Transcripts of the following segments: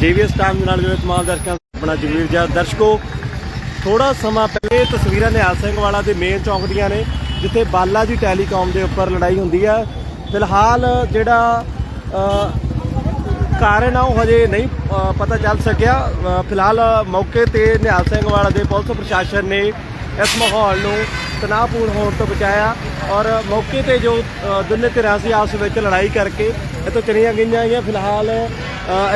ਜੀਵੀਐਸ time ਨਾਲ ਜੁੜੇ ਤਮਾਮ ਦਰਸ਼ਕਾਂ ਦਾ ਆਪਣਾ ਜਗਵੀਰ ਜੀ ਦਰਸ਼ਕੋ ਥੋੜਾ ਸਮਾਂ ਪਹਿਲੇ ਇਹ ਤਸਵੀਰਾਂ ਨਿਹਾਲ ਸਿੰਘ ਵਾਲਾ ਦੇ ਮੇਨ ਚੌਂਕ ਦੀਆਂ ਨੇ ਜਿੱਥੇ ਬਾਲਾ ਜੀ ਟੈਲੀਕਾਮ ਦੇ ਉੱਪਰ ਲੜਾਈ ਹੁੰਦੀ ਹੈ ਫਿਲਹਾਲ ਜਿਹੜਾ ਕਾਰਨ ਆ ਉਹ ਹਜੇ ਨਹੀਂ ਪਤਾ ਚੱਲ ਸਕਿਆ। ਫਿਲਹਾਲ ਮੌਕੇ ਤੇ ਨਿਹਾਲ ਸਿੰਘ ਵਾਲਾ ਦੇ ਪੁਲਿਸ ਪ੍ਰਸ਼ਾਸਨ ਨੇ ਇਸ ਮਾਹੌਲ ਨੂੰ ਤਣਾਅਪੂਰਨ ਹੋਣ ਤੋਂ ਬਚਾਇਆ ਔਰ ਮੌਕੇ ਤੇ ਜੋ ਅ, ਦੋਨੇ ਧਿਰਾਂ ਸੀ ਆਪਸ ਵਿੱਚ ਲੜਾਈ ਕਰਕੇ ਇਹ ਤੋਂ ਚਲੀਆਂ ਗਈਆਂ। ਹੈਗੀਆਂ ਫਿਲਹਾਲ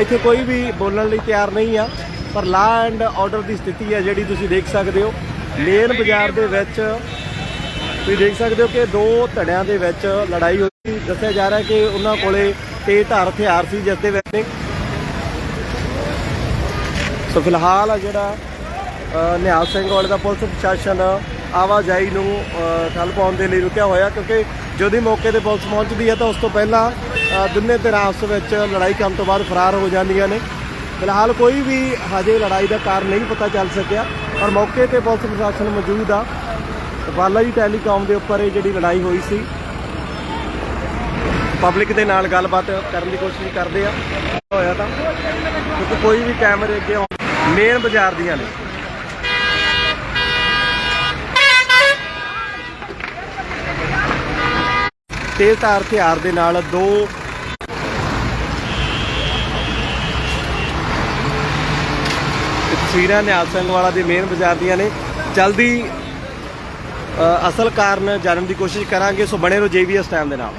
ਇੱਥੇ ਕੋਈ ਵੀ ਬੋਲਣ ਲਈ ਤਿਆਰ ਨਹੀਂ ਆ, ਪਰ ਲਾ ਐਂਡ ਆਰਡਰ ਦੀ ਸਥਿਤੀ ਹੈ ਜਿਹੜੀ ਤੁਸੀਂ ਦੇਖ ਸਕਦੇ ਹੋ। ਮੇਨ ਬਾਜ਼ਾਰ ਦੇ ਵਿੱਚ ਤੁਸੀਂ ਦੇਖ ਸਕਦੇ ਹੋ ਕਿ ਦੋ ਧੜਿਆਂ ਦੇ ਵਿੱਚ ਲੜਾਈ ਹੋਈ ਦੱਸਿਆ ਜਾ ਰਿਹਾ ਕਿ ਉਹਨਾਂ ਕੋਲੇ ਤੇਜ਼ ਧਾਰ ਹਥਿਆਰ ਸੀ, ਜਿਸ ਦੇ ਵਿੱਚ ਸੋ ਫਿਲਹਾਲ ਜਿਹੜਾ ਨਿਹਾਲ ਸਿੰਘ ਵਾਲੇ ਦਾ ਪੁਲਿਸ ਪ੍ਰਸ਼ਾਸਨ ਆਵਾਜਾਈ ਨੂੰ ਠੱਲ ਪਾਉਣ ਦੇ ਲਈ ਰੁਕਿਆ ਹੋਇਆ, ਕਿਉਂਕਿ ਜਦੋਂ ਹੀ ਮੌਕੇ ਤੇ ਪੁਲਿਸ ਪਹੁੰਚਦੀ ਹੈ ਤਾਂ ਉਸ ਤੋਂ ਪਹਿਲਾਂ ਦੋਨੇ ਧਿਰਾਂ ਆਪਸ ਵਿੱਚ ਲੜਾਈ ਕਰਨ ਤੋਂ ਬਾਅਦ ਫਰਾਰ ਹੋ ਜਾਂਦੀਆਂ ਨੇ। ਫਿਲਹਾਲ ਕੋਈ ਵੀ ਹਜੇ ਲੜਾਈ ਦਾ ਕਾਰਨ ਨਹੀਂ ਪਤਾ ਚੱਲ ਸਕਿਆ, ਪਰ ਮੌਕੇ ਤੇ ਪੁਲਿਸ ਪ੍ਰਸ਼ਾਸਨ ਮੌਜੂਦ ਆ। ਬਾਲਾ ਜੀ ਟੈਲੀਕਾਮ ਦੇ ਉੱਪਰ ਇਹ ਜਿਹੜੀ ਲੜਾਈ ਹੋਈ ਸੀ। ਪਬਲਿਕ ਦੇ ਨਾਲ ਗੱਲਬਾਤ ਕਰਨ ਦੀ ਕੋਸ਼ਿਸ਼ ਕਰਦੇ ਆ। ਹੋਇਆ ਤਾਂ ਕਿਉਂਕਿ ਕੋਈ ਵੀ ਕੈਮਰੇ ਅੱਗੇ ਮੇਨ ਬਾਜ਼ਾਰ ਦੀਆਂ ਨੇ। ਤੇਜ਼ ਧਾਰ ਹਥਿਆਰ ਦੇ ਨਾਲ ਦੋ ਤਸਵੀਰਾਂ ਨਿਹਾਲ ਸਿੰਘ ਵਾਲਾ ਦੇ ਮੇਨ ਬਾਜ਼ਾਰ ਦੀਆਂ ਨੇ। ਜਲਦੀ ਅਸਲ ਕਾਰਨ ਜਾਣਨ ਦੀ ਕੋਸ਼ਿਸ਼ ਕਰਾਂਗੇ, ਸੋ ਬਣੇ ਰਹੋ ਜੀਵੀਐਸ ਟਾਈਮ ਦੇ ਨਾਲ।